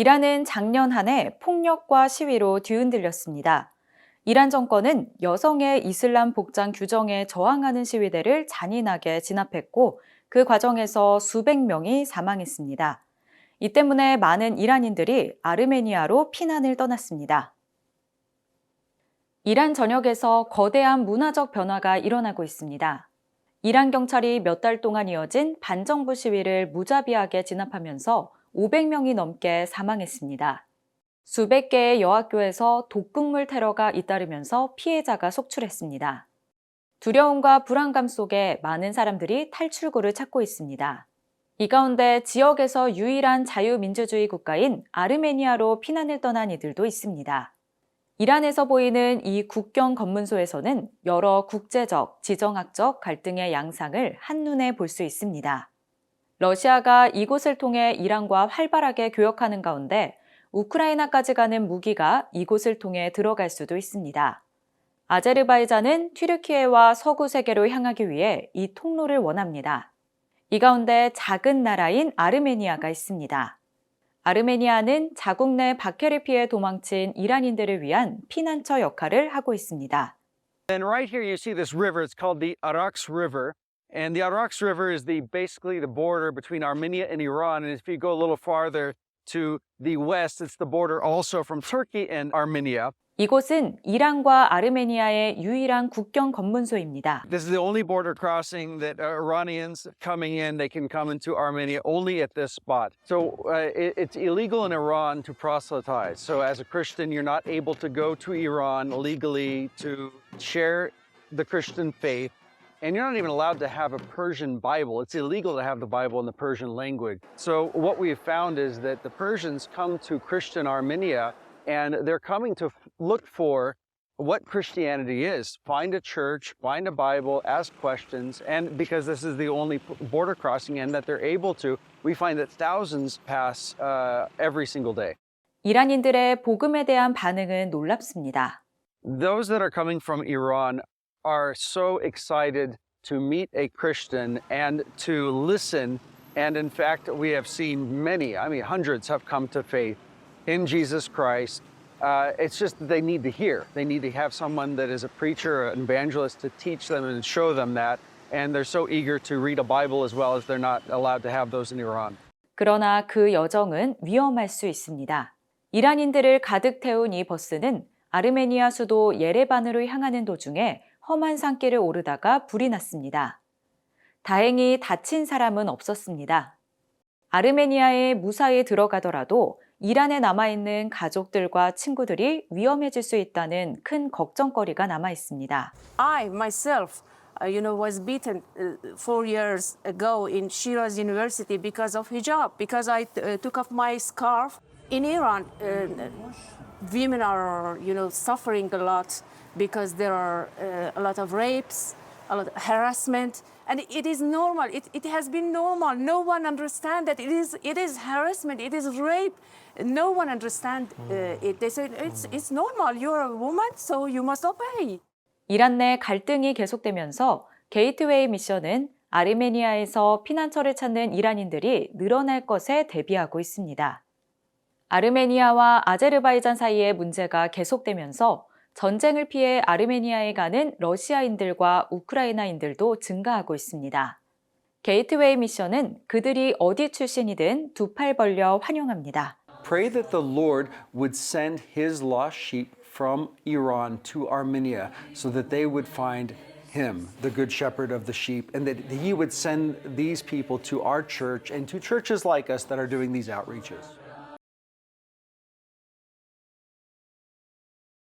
이란은 작년 한 해 폭력과 시위로 뒤흔들렸습니다. 이란 정권은 여성의 이슬람 복장 규정에 저항하는 시위대를 잔인하게 진압했고 그 과정에서 수백 명이 사망했습니다. 이 때문에 많은 이란인들이 아르메니아로 피난을 떠났습니다. 이란 전역에서 거대한 문화적 변화가 일어나고 있습니다. 이란 경찰이 몇 달 동안 이어진 반정부 시위를 무자비하게 진압하면서 500명이 넘게 사망했습니다. 수백 개의 여학교에서 독극물 테러가 잇따르면서 피해자가 속출했습니다. 두려움과 불안감 속에 많은 사람들이 탈출구를 찾고 있습니다. 이 가운데 지역에서 유일한 자유민주주의 국가인 아르메니아로 피난을 떠난 이들도 있습니다. 이란에서 보이는 이 국경 검문소에서는 여러 국제적, 지정학적 갈등의 양상을 한눈에 볼 수 있습니다. 러시아가 이곳을 통해 이란과 활발하게 교역하는 가운데 우크라이나까지 가는 무기가 이곳을 통해 들어갈 수도 있습니다. 아제르바이잔은 튀르키예와 서구 세계로 향하기 위해 이 통로를 원합니다. 이 가운데 작은 나라인 아르메니아가 있습니다. 아르메니아는 자국 내 박해를 피해 도망친 이란인들을 위한 피난처 역할을 하고 있습니다. And right here you see this river. It's called the Araks River. And the Araks River is the basically the border between Armenia and Iran. And if you go a little farther to the west, it's the border also from Turkey and Armenia. 이곳은 이란과 아르메니아의 유일한 국경 검문소입니다. This is the only border crossing that uh, Iranians coming in, they can come into Armenia only at this spot. So uh, it, it's illegal in Iran to proselytize. So as a Christian, you're not able to go to Iran legally to share the Christian faith. And you're not even allowed to have a Persian Bible. It's illegal to have the Bible in the Persian language. So what we have found is that the Persians come to Christian Armenia and they're coming to f- look for what Christianity is. Find a church, find a Bible, ask questions, and because this is the only p- border crossing and that they're able to, we find that thousands pass uh, every single day. 이란인들의 복음에 대한 반응은 놀랍습니다. Those that are coming from Iran are so excited to meet a Christian and to listen. And in fact, we have seen many, I mean, hundreds have come to faith in Jesus Christ. Uh, it's just that they need to hear. They need to have someone that is a preacher, an evangelist to teach them and show them that. And they're so eager to read a Bible as well as they're not allowed to have those in Iran. 그러나 그 여정은 위험할 수 있습니다. 이란인들을 가득 태운 이 버스는 아르메니아 수도 예레반으로 향하는 도중에 험한 산길을 오르다가 불이 났습니다. 다행히 다친 사람은 없었습니다. 아르메니아에 무사히 들어가더라도 이란에 남아있는 가족들과 친구들이 위험해질 수 있다는 큰 걱정거리가 남아 있습니다. I myself, uh, you know, was beaten uh, four years ago in Shiraz University because of hijab, because I uh, took off my scarf. In Iran, uh, women are, you know, suffering a lot because there are uh, a lot of rapes, a lot of harassment, and it is normal. It, it has been normal. No one understands that it is it is harassment. It is rape. No one understands uh, it. They say it's it's normal. You're a woman, so you must obey. 이란 내 갈등이 계속되면서 게이트웨이 미션은 아르메니아에서 피난처를 찾는 이란인들이 늘어날 것에 대비하고 있습니다. 아르메니아와 아제르바이잔 사이의 문제가 계속되면서 전쟁을 피해 아르메니아에 가는 러시아인들과 우크라이나인들도 증가하고 있습니다. 게이트웨이 미션은 그들이 어디 출신이든 두 팔 벌려 환영합니다. Pray that the Lord would send his lost sheep from Iran to Armenia so that they would find him, the good shepherd of the sheep, and that he would send these people to our church and to churches like us that are doing these outreaches.